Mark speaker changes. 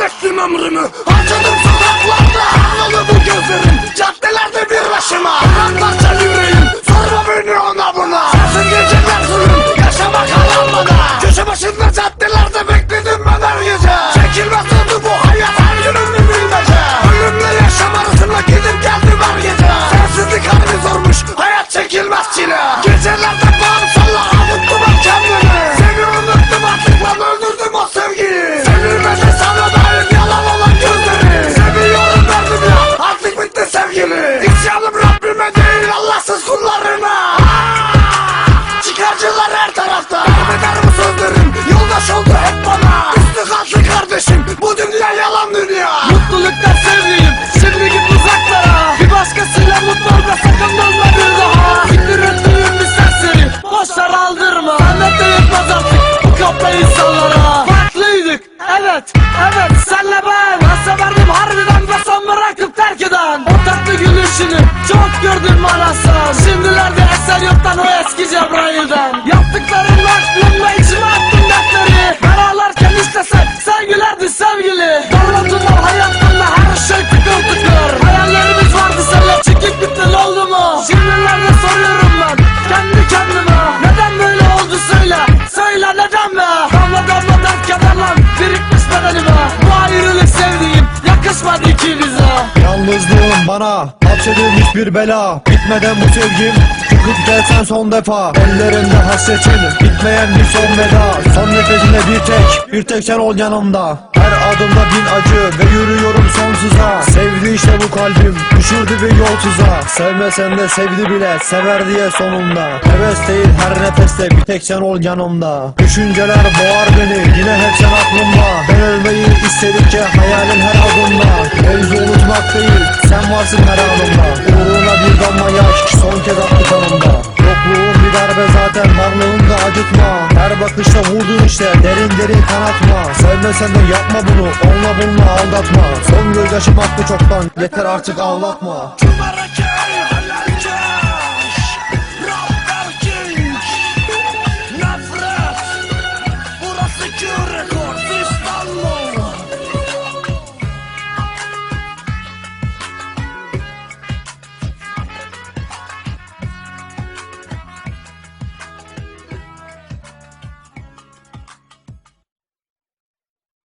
Speaker 1: ettim ömrümü. Harcadım sokaklarda Ağlalı bu gözlerim. Caddelerde bir başıma. Parça yüreğim Sorma beni ona buna. Sensiz geceler zulüm Yaşamak alanmada Köşe başında caddelerde bekledim ben her gece. Çekilmez oldu bu hayat. Her günüm bir bilmece. Ölümle yaşam arasında gidip geldim her gece. Sensizlik harbi zormuş. Hayat çekilmez çile. Gecelerde Çıkarcılar her tarafta. Bu sözlerim Yoldaş oldu hep bana. Üstü katlı kardeşim. Bu dünya yalan dünya.
Speaker 2: Mutluluklar sevdiğim Şimdi git uzaklara. Bir başkasıyla mutlu olma sakın dönme bir daha Siktir ettiğim bir serseri Boşver aldırma. Sende de yetmez artık Bu kapla insanlara. Farklıydık. Evet Evet. Senle Ben gülüşünü Çok gördüm manasın Şimdilerde eser yoktan o eski Cebrail'den. Yaptıkların
Speaker 3: bana hapsedilmiş bir bela. Bitmeden bu sevgim çıkıp gelsen son defa. Ellerinde hasretin bitmeyen bir son veda Son nefesinde bir tek bir tek sen ol yanımda. Her adımda bin acı ve yürüyorum sonsuza. Sevdi işte bu kalbim düşürdü bir yol tuzağa Sevmesen de sevdi bile sever diye sonunda. Heves değil her nefeste bir tek sen ol yanımda. Düşünceler boğar beni yine hep sen aklımda. Ben ölmeyi istedikçe hayalin her adımda. Mevzu unutmak değil sen varsın her anımda. Uğruna bir damla yaş son kez attı kanımda. Yokluğun bir darbe zaten varlığın da acıtma. Her bakışta vurdun işte derin derin kanatma. Sevmesen de yapma bunu onunla bununla aldatma. Son gözyaşım aktı çoktan yeter artık ağlatma.
Speaker 1: Tüm